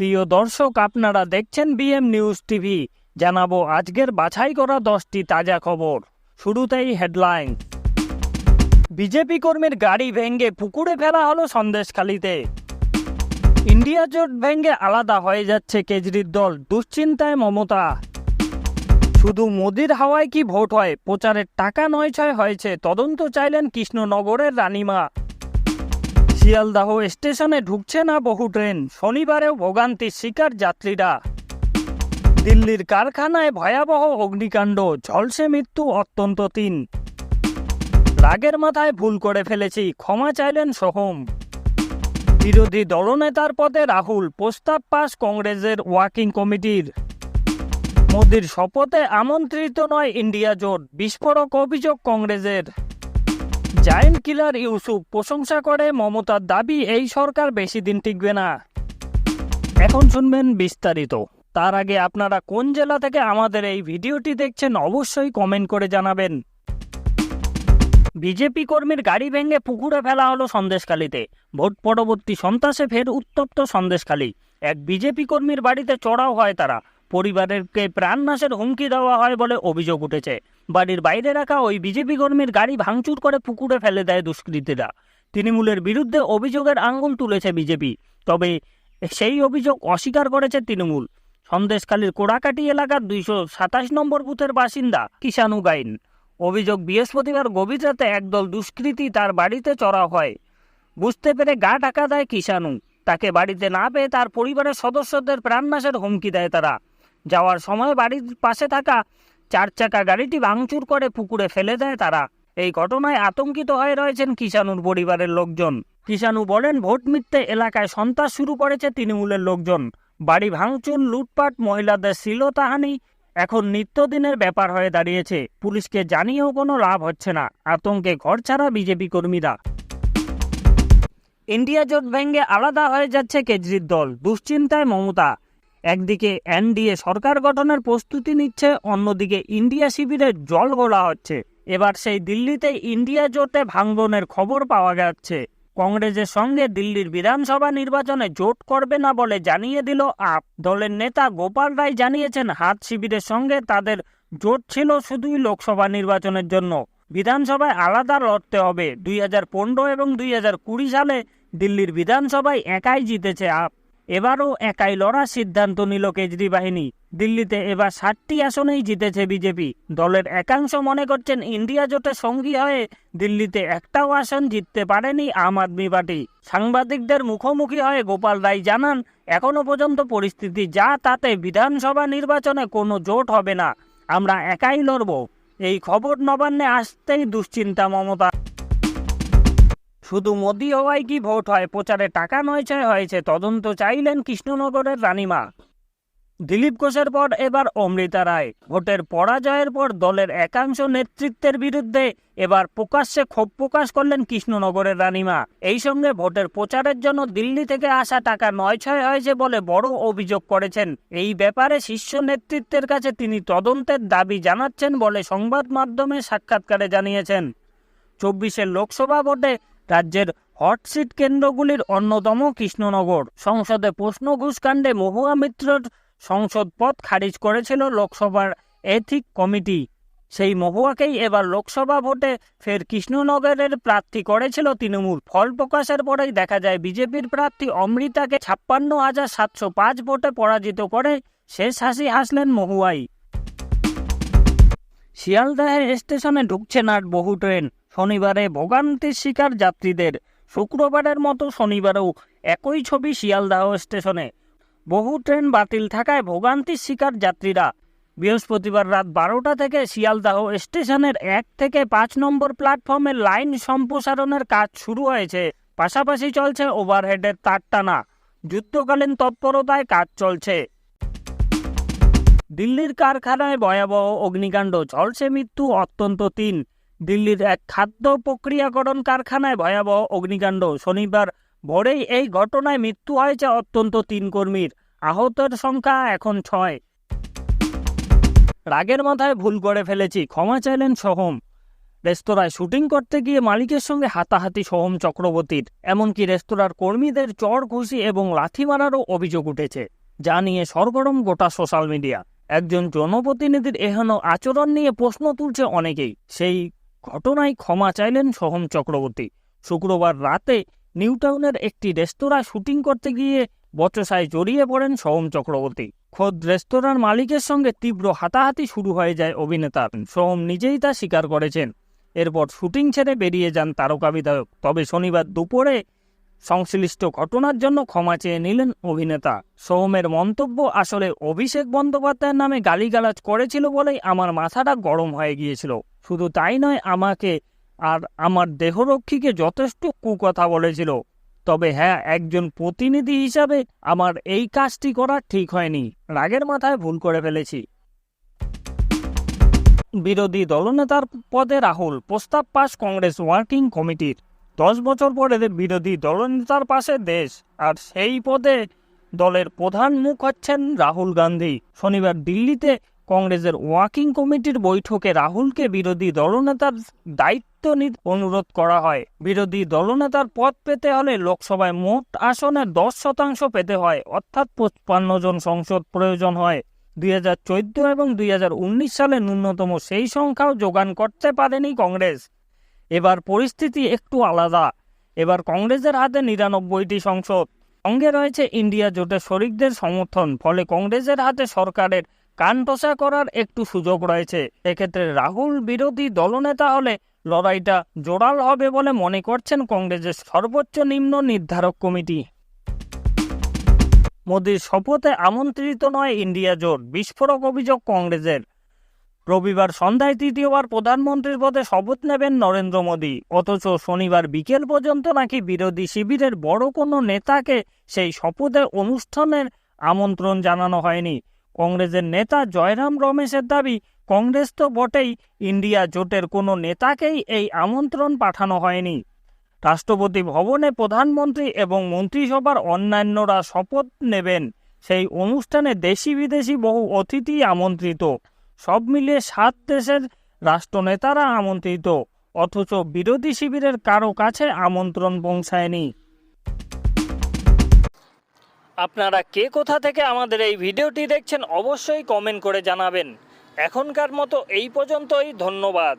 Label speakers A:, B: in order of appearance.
A: প্রিয় দর্শক, আপনারা দেখছেন বিএম নিউজ টিভি জানাব আজকের বাছাই করা দশটি তাজা খবর। শুরুতেই হেডলাইন। বিজেপি কর্মীর গাড়ি ভেঙ্গে পুকুরে ফেলা হলো সন্দেশখালিতে। ইন্ডিয়া জোট ভেঙ্গে আলাদা হয়ে যাচ্ছে কেজরির দল, দুশ্চিন্তায় মমতা। শুধু মোদির হাওয়ায় কি ভোট হয়? প্রচারের টাকা নয় ছয় হয়েছে, তদন্ত চাইলেন কৃষ্ণনগরের রানীমা। শিয়ালদাহ স্টেশনে ঢুকছে না বহু ট্রেন। শনিবারেও ভোগান্তির শিকার যাত্রীরা। দিল্লির কারখানায় ভয়াবহ অগ্নিকাণ্ড, ঝলসে মৃত্যু অত্যন্ত তিন। রাগের মাথায় ভুল করে ফেলেছি, ক্ষমা চাইলেন সোহম। বিরোধী দলনেতার পদে রাহুল, প্রস্তাব পাস কংগ্রেসের ওয়ার্কিং কমিটির। মোদির শপথে আমন্ত্রিত নয় ইন্ডিয়া জোট, বিস্ফোরক অভিযোগ কংগ্রেসের। জায়েন্ট কিলার ইউসুফ প্রশংসা করে মমতার দাবি, এই সরকার বেশি দিন টিকবে না। এখন শুনবেন বিস্তারিত। তার আগে আপনারা কোন জেলা থেকে আমাদের এই ভিডিওটি দেখছেন অবশ্যই কমেন্ট করে জানাবেন। বিজেপি কর্মীর গাড়ি ভেঙে পুকুরে ফেলা হলো সন্দেশখালীতে। ভোট পরবর্তী সন্ত্রাসে ফের উত্তপ্ত সন্দেশখালী। এক বিজেপি কর্মীর বাড়িতে চড়াও হয় তারা। পরিবারেরকে প্রাণনাশের হুমকি দেওয়া হয় বলে অভিযোগ উঠেছে। বাড়ির বাইরে রাখা ওই বিজেপি কর্মীর গাড়ি ভাঙচুর করে পুকুরে ফেলে দেয় দুষ্কৃতীরা। তৃণমূলের বিরুদ্ধে অভিযোগের আঙ্গুল তুলেছে বিজেপি। তবে সেই অভিযোগ অস্বীকার করেছে তৃণমূল। সন্দেশখালীর কোড়াকাটি এলাকার দুইশো সাতাশ নম্বর বুথের বাসিন্দা কিষানু গাইন। অভিযোগ বৃহস্পতিবার গভীর রাতে একদল দুষ্কৃতী তার বাড়িতে চড়া হয়। বুঝতে পেরে গা ঢাকা দেয় কিষানু তাকে বাড়িতে না পেয়ে তার পরিবারের সদস্যদের প্রাণনাশের হুমকি দেয় তারা। যাওয়ার সময় বাড়ির পাশে থাকা চার চাকা গাড়িটি ভাঙচুর করে পুকুরে ফেলে দেয় তারা। এই ঘটনায় আতঙ্কিত হয়ে রয়েছেন কিষানুর পরিবারের লোকজন। কিষানু বলেন, ভোট মিথ্যে এলাকায় সন্ত্রাস শুরু করেছে তৃণমূলের লোকজন। বাড়ি ভাঙচুর, লুটপাট, মহিলাদের শ্লীলতাহানি এখন নিত্যদিনের ব্যাপার হয়ে দাঁড়িয়েছে। পুলিশকে জানিয়েও কোনো লাভ হচ্ছে না। আতঙ্কে ঘর ছাড়া বিজেপি কর্মীরা। ইন্ডিয়া জোট ভেঙ্গে আলাদা হয়ে যাচ্ছে কেজরির দল দুশ্চিন্তায় মমতা একদিকে এনডিএ সরকার গঠনের প্রস্তুতি নিচ্ছে, অন্যদিকে ইন্ডিয়া শিবিরে জল গোলা হচ্ছে। এবার সেই দিল্লিতে ইন্ডিয়া জোটে ভাঙ্গনের খবর পাওয়া যাচ্ছে। কংগ্রেসের সঙ্গে দিল্লির বিধানসভা নির্বাচনে জোট করবে না বলে জানিয়ে দিল আপ। দলের নেতা গোপাল রায় জানিয়েছেন, হাত শিবিরের সঙ্গে তাদের জোট ছিল শুধুই লোকসভা নির্বাচনের জন্য। বিধানসভায় আলাদা লড়তে হবে। দুই হাজার পনেরো এবং দুই হাজার কুড়ি সালে দিল্লির বিধানসভায় একাই জিতেছে আপ। এবারও একাই লড়ার সিদ্ধান্ত নিল কেজরি বাহিনী দিল্লিতে এবার ষাটটি আসনেই জিতেছে বিজেপি। দলের একাংশ মনে করছেন ইন্ডিয়া জোটে সঙ্গী হয়ে দিল্লিতে একটাও আসন জিততে পারেনি আম আদমি পার্টি। সাংবাদিকদের মুখোমুখি হয়ে গোপাল রায় জানান, এখনও পর্যন্ত পরিস্থিতি যা তাতে বিধানসভা নির্বাচনে কোনো জোট হবে না। আমরা একাই লড়ব। এই খবর নবান্নে আসতেই দুশ্চিন্তা মমতা শুধু মোদি হওয়ায় কি ভোট হয়? প্রচারে টাকা নয় ছয় হয়েছে। তদন্ত চাইলেন কৃষ্ণনগরের রানীমা। দিলীপ ঘোষের পর এবার অমৃতা রায়। ভোটের পরাজয়ের পর দলের একাংশ নেতৃত্বের বিরুদ্ধে এবার প্রকাশ্যে ক্ষোভ প্রকাশ করলেন কৃষ্ণনগরের রানীমা। এই সঙ্গে ভোটের প্রচারের জন্য দিল্লি থেকে আসা টাকা নয় ছয় হয়েছে বলে বড় অভিযোগ করেছেন। এই ব্যাপারে শীর্ষ নেতৃত্বের কাছে তিনি তদন্তের দাবি জানাচ্ছেন বলে সংবাদ মাধ্যমে সাক্ষাৎকারে জানিয়েছেন। চব্বিশের লোকসভা ভোটে রাজ্যের হটসিট কেন্দ্রগুলির অন্যতম কৃষ্ণনগর। সংসদে প্রশ্ন ঘুষকাণ্ডে মহুয়া মিত্রর সংসদ পদ খারিজ করেছিল লোকসভার এথিক কমিটি। সেই মহুয়াকেই এবার লোকসভা ভোটে ফের কৃষ্ণনগরের প্রার্থী করেছিল তৃণমূল। ফল প্রকাশের পরেই দেখা যায়, বিজেপির প্রার্থী অমৃতাকে ছাপ্পান্ন হাজার সাতশো পাঁচ ভোটে পরাজিত করে শেষ হাসি হাসলেন মহুয়াই। শিয়ালদাহের স্টেশনে ঢুকছে না বহু ট্রেন। শনিবারে ভোগান্তির শিকার যাত্রীদের। শুক্রবারের মতো শনিবারেও একই ছবি শিয়ালদাহ স্টেশনে। বহু ট্রেন বাতিল থাকায় ভোগান্তির শিকার যাত্রীরা। বৃহস্পতিবার রাত বারোটা থেকে শিয়ালদাহ স্টেশনের এক থেকে পাঁচ নম্বর প্ল্যাটফর্মের লাইন সম্প্রসারণের কাজ শুরু হয়েছে। পাশাপাশি চলছে ওভারহেডের তার টানা যুদ্ধকালীন তৎপরতায় কাজ চলছে। দিল্লির কারখানায় ভয়াবহ অগ্নিকাণ্ড ঝলসে মৃত্যু অত্যন্ত তিন। দিল্লির এক খাদ্য প্রক্রিয়াকরণ কারখানায় ভয়াবহ অগ্নিকাণ্ড। শনিবার ভোরেই এই ঘটনায় মৃত্যু হয়েছে অত্যন্ত তিন কর্মীর। আহতের সংখ্যা এখন ছয়। রাগের মাথায় ভুল করে ফেলেছি, ক্ষমা চাইলেন সোহম। রেস্তোরাঁয় শুটিং করতে গিয়ে মালিকের সঙ্গে হাতাহাতি সোহম চক্রবর্তীর। এমনকি রেস্তোরাঁর কর্মীদের চড় ঘুষি এবং লাথি মারারও অভিযোগ উঠেছে, যা নিয়ে সরগরম গোটা সোশ্যাল মিডিয়া। একজন জনপ্রতিনিধির এহেন আচরণ নিয়ে প্রশ্ন তুলছে অনেকেই। সেই ঘটনায় ক্ষমা চাইলেন সোহম চক্রবর্তী। শুক্রবার রাতে নিউটাউনের একটি রেস্তোরাঁ শুটিং করতে গিয়ে বচসায় জড়িয়ে পড়েন সোহম চক্রবর্তী। খোদ রেস্তোরাঁর মালিকের সঙ্গে তীব্র হাতাহাতি শুরু হয়ে যায় অভিনেতার সোহম নিজেই তা স্বীকার করেছেন। এরপর শুটিং ছেড়ে বেরিয়ে যান তারকা বিধায়ক। তবে শনিবার দুপুরে সংশ্লিষ্ট ঘটনার জন্য ক্ষমা চেয়ে নিলেন অভিনেতা। সোহমের মন্তব্য আসলে অভিষেক বন্দ্যোপাধ্যায়ের নামে গালিগালাজ করেছিল বলেই আমার মাথাটা গরম হয়ে গিয়েছিল। শুধু তাই নয়, আমাকে আর আমার দেহরক্ষীকে যথেষ্ট কুকথা বলেছিল। তবে হ্যাঁ একজন প্রতিনিধি হিসাবে আমার এই কাজটি করা ঠিক হয়নি। রাগের মাথায় ভুল করে ফেলেছি। বিরোধী দলনেতার পদে রাহুল, প্রস্তাব পাশ কংগ্রেস ওয়ার্কিং কমিটির। দশ বছর পরে বিরোধী দলনেতার পাশে দেশ, আর সেই পদে দলের প্রধান মুখ হচ্ছেন রাহুল গান্ধী। শনিবার দিল্লিতে কংগ্রেসের ওয়ার্কিং কমিটির বৈঠকে রাহুলকে বিরোধী দলনেতার দায়িত্ব নিতে অনুরোধ করা হয়। বিরোধী দলনেতার পদ পেতে হলে লোকসভায় মোট আসনে দশ শতাংশ পেতে হয়, অর্থাৎ পঁচপান্ন জন সংসদ প্রয়োজন হয়। দুই হাজার চোদ্দ এবং দুই হাজার উনিশ সালে ন্যূনতম সেই সংখ্যাও যোগান করতে পারেনি কংগ্রেস। এবার পরিস্থিতি একটু আলাদা। এবার কংগ্রেসের হাতে নিরানব্বইটি সংসদ। সঙ্গে রয়েছে ইন্ডিয়া জোটের শরিকদের সমর্থন, ফলে কংগ্রেসের হাতে সরকারের কান টোসা করার একটু সুযোগ রয়েছে। এক্ষেত্রে রাহুল বিরোধী দলনেতা হলে লড়াইটা জোরাল হবে বলে মনে করছেন কংগ্রেসের সর্বোচ্চ নিম্ন নির্ধারক কমিটি। মোদীর শপথে আমন্ত্রিত নয় ইন্ডিয়া জোট, বিস্ফোরক অভিযোগ কংগ্রেসের। রবিবার সন্ধ্যায় তৃতীয়বার প্রধানমন্ত্রীর পদে শপথ নেবেন নরেন্দ্র মোদী। অথচ শনিবার বিকেল পর্যন্ত নাকি বিরোধী শিবিরের বড় কোনো নেতাকে সেই শপথের অনুষ্ঠানের আমন্ত্রণ জানানো হয়নি। কংগ্রেসের নেতা জয়রাম রমেশের দাবি, কংগ্রেস তো বটেই, ইন্ডিয়া জোটের কোনো নেতাকেই এই আমন্ত্রণ পাঠানো হয়নি। রাষ্ট্রপতি ভবনে প্রধানমন্ত্রী এবং মন্ত্রিসভার অন্যান্যরা শপথ নেবেন। সেই অনুষ্ঠানে দেশি বিদেশি বহু অতিথি আমন্ত্রিত। সব মিলিয়ে সাত দেশের রাষ্ট্রনেতারা আমন্ত্রিত। অথচ বিরোধী শিবিরের কারও কাছে আমন্ত্রণ পৌঁছায়নি। আপনারা কে কোথা থেকে আমাদের এই ভিডিওটি দেখছেন অবশ্যই কমেন্ট করে জানাবেন। এখনকার মতো এই পর্যন্তই, ধন্যবাদ।